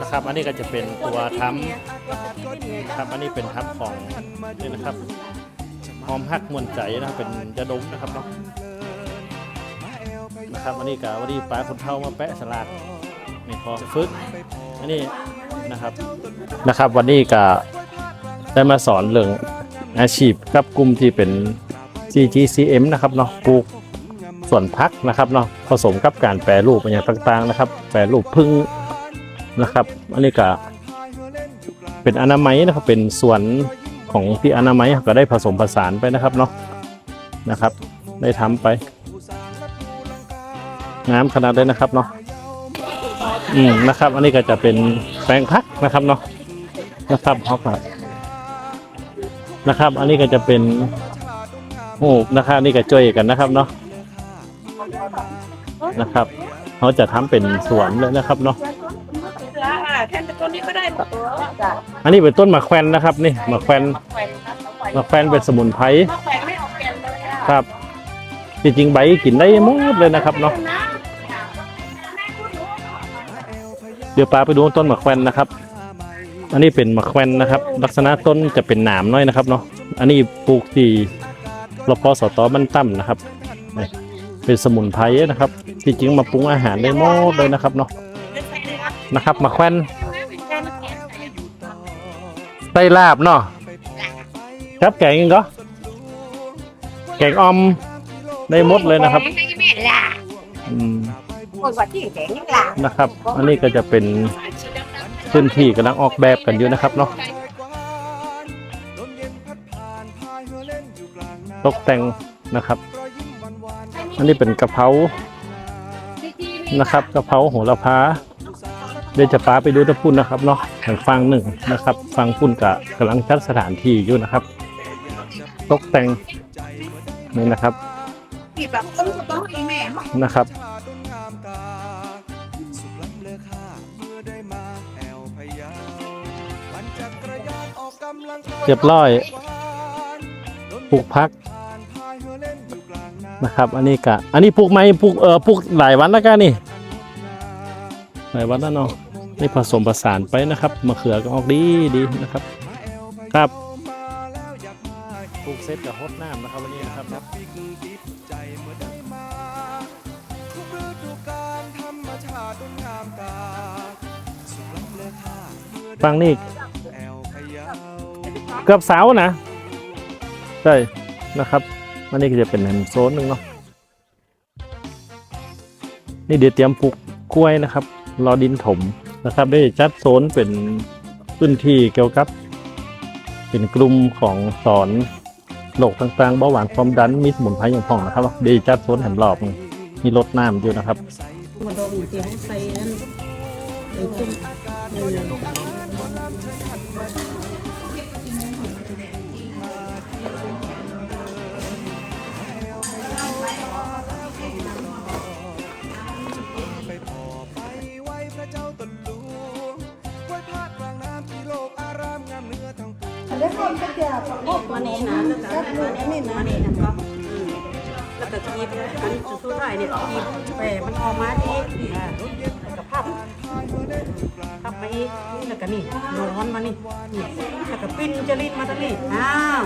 นะครับ อันนี้ก็จะเป็นตัวทำครับอันนี้เป็นทับของนี่นะครับหอมฮักมวนใจนะครับเป็นยาดมนะครับเนาะนะครับอันนี้กะวันนี้ปลาคนเท่ามาแปะสลัดนี่พอฟึกอันนี้นะครับนะครับ วันนี้กะได้มาสอนเรื่องอาชีพกับกลุ่มที่เป็น CGCM นะครับเนาะปลูกส่วนพักนะครับเนาะผสมกับการแปรรูปอย่างต่างๆนะครับ แปรรูปพึ่ง นะครับ อันนี้ก็เป็นอนามัยนะครับ เป็นส่วนของที่อนามัยก็ได้ผสมผสานไปนะครับเนาะนะครับ ได้ทำไปงามขนาดเลยนะครับเนาะอืมนะครับ อันนี้ก็จะเป็นแปลงพักนะครับเนาะนะครับฮอกครับนะครับ อันนี้ก็จะเป็นโอ้นะครับนี่ก็ช่วยกันนะครับเนาะนะครับเขาจะทำเป็นสวนเลยนะครับเนาะ แทนต้นนี้ก็ได้หมดจ้ะอันนี้เป็นต้นมะแขวนนะครับนี่มะแขวนแขวนครับแขวนมะแขวนเป็นสมุนไพรแขวนไม่ออกแขวนเลยอะครับ จริงๆใบกินได้หมดเลยนะครับเนาะเดี๋ยวปลาไปดูต้นมะแขวนนะครับ อันนี้เป็นมะแขวนนะครับ ลักษณะต้นจะเป็นหนามน้อยนะครับเนาะอันนี้ปลูกที่รพสตมันตั้มนะครับนี่เป็นสมุนไพรนะครับ จริงๆมาปรุงอาหารได้หมดเลยนะครับเนาะ นะครับมะแขวนไต้ลาบเนาะครับแกงยังก็แกงออมได้หมดเลยนะครับให้แม่ล่ะอืมคนว่าที่แข็งนี่ล่ะนะครับ อันนี้ก็จะเป็นพื้นที่กำลังออกแบบกันอยู่นะครับเนาะตกแต่งนะครับ อันนี้เป็นกะเพรานะครับกะเพราโหระพา เดี๋ยวจะป้าไปดูตะพุ่นนะครับเนาะทางฟังหนึ่งนะครับ ฟังพุ่นกะกำลังจัดสถานที่อยู่นะครับ ตกแต่งนี่นะครับที่แบบต้องต้องให้แม่นะครับเรียบร้อยปลูกพักนะครับ อันนี้กะ อันนี้ปลูกไหมปลูกเออปลูกหลายวันแล้วกันนี่หลายวันแล้วเนาะ นี่ผสมผสานไปนะครับมะเขือก็ออกดีดีนะครับ ครับปลูกเสร็จกับฮดน้ำนะครับวันนี้นะครับฟังนี่เกือบเสานะใช่นะครับอันนี้ก็จะเป็นโซนหนึ่งเนาะนี่เดี๋ยวเตรียมปลูกกล้วยนะครับ รอดินถม นะครับได้จัดโซนเป็นพื้นที่เกี่ยวกับ เป็นกลุ่มของสอนโรคต่างๆเบาหวานความดันมีสมุนไพรอย่างพ่องนะครับได้จัดโซนแถมรอบมีรถน้ำอยู่นะครับมาดมเสียงใส่นั่นไอ้ตุ้ม แล้วคนก็จะพบมานี่นะมานี่มานี่นะก็แล้วก็กีบอันสุดท้ายเนี่ยกีบแปะมันออกมาที่อ่าแล้วก็พับพับไปอีกแล้วก็นี่ร้อนมานี่นี่แล้วก็ปิ้นจริตมาตะนี่อ้าว